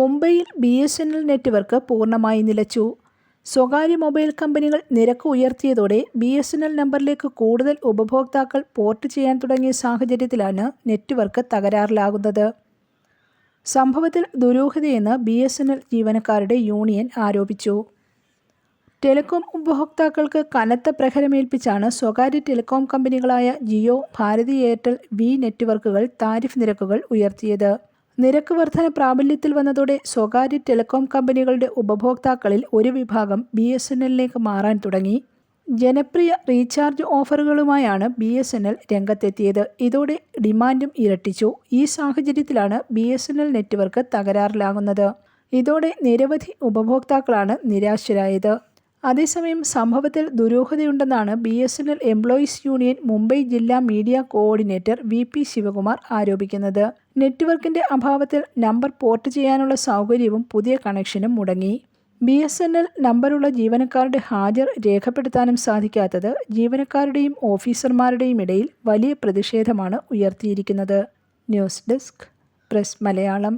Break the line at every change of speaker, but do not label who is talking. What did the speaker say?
മുംബൈയിൽ B S N L network പൂർണമായി നിലച്ചു. സ്വകാര്യ മൊബൈൽ കമ്പനികൾ നിരക്ക് ഉയർത്തിയതോടെ ബി എസ് എൻ എൽ നമ്പറിലേക്ക് കൂടുതൽ ഉപഭോക്താക്കൾ പോർട്ട് ചെയ്യാൻ തുടങ്ങിയ സാഹചര്യത്തിലാണ് നെറ്റ്വർക്ക് തകരാറിലാകുന്നത്. സംഭവത്തിൽ ദുരൂഹതയെന്ന് ബി എസ് എൻ എൽ ജീവനക്കാരുടെ യൂണിയൻ ആരോപിച്ചു. ടെലികോം ഉപഭോക്താക്കൾക്ക് കനത്ത പ്രഹരമേൽപ്പിച്ചാണ് സ്വകാര്യ ടെലികോം കമ്പനികളായ ജിയോ ഭാരതി എയർടെൽ വി നെറ്റ്വർക്കുകൾ താരിഫ് നിരക്കുകൾ ഉയർത്തിയത്. നിരക്ക് വർധന പ്രാബല്യത്തിൽ വന്നതോടെ സ്വകാര്യ ടെലികോം കമ്പനികളുടെ ഉപഭോക്താക്കളിൽ ഒരു വിഭാഗം ബി എസ് എൻ എല്ലിലേക്ക് മാറാൻ തുടങ്ങി. ജനപ്രിയ റീചാർജ് ഓഫറുകളുമായാണ് ബി എസ് എൻ എൽ രംഗത്തെത്തിയത്. ഇതോടെ ഡിമാൻഡും ഇരട്ടിച്ചു. ഈ സാഹചര്യത്തിലാണ് B S N L network തകരാറിലാകുന്നത്. ഇതോടെ നിരവധി ഉപഭോക്താക്കളാണ് നിരാശരായത്. അതേസമയം സംഭവത്തിൽ ദുരൂഹതയുണ്ടെന്നാണ് B S N L employees union Mumbai ജില്ലാ media coordinator V P Sivakumar ആരോപിക്കുന്നത്. നെറ്റ്വർക്കിന്റെ അഭാവത്തിൽ നമ്പർ പോർട്ട് ചെയ്യാനുള്ള സൗകര്യവും പുതിയ കണക്ഷനും മുടങ്ങി. ബി എസ് എൻ എൽ നമ്പറുള്ള ജീവനക്കാരുടെ ഹാജർ രേഖപ്പെടുത്താനും സാധിക്കാത്തത് ജീവനക്കാരുടെയും ഓഫീസർമാരുടെയും ഇടയിൽ വലിയ പ്രതിഷേധമാണ് ഉയർത്തിയിരിക്കുന്നത്.
News desk press Malayalam.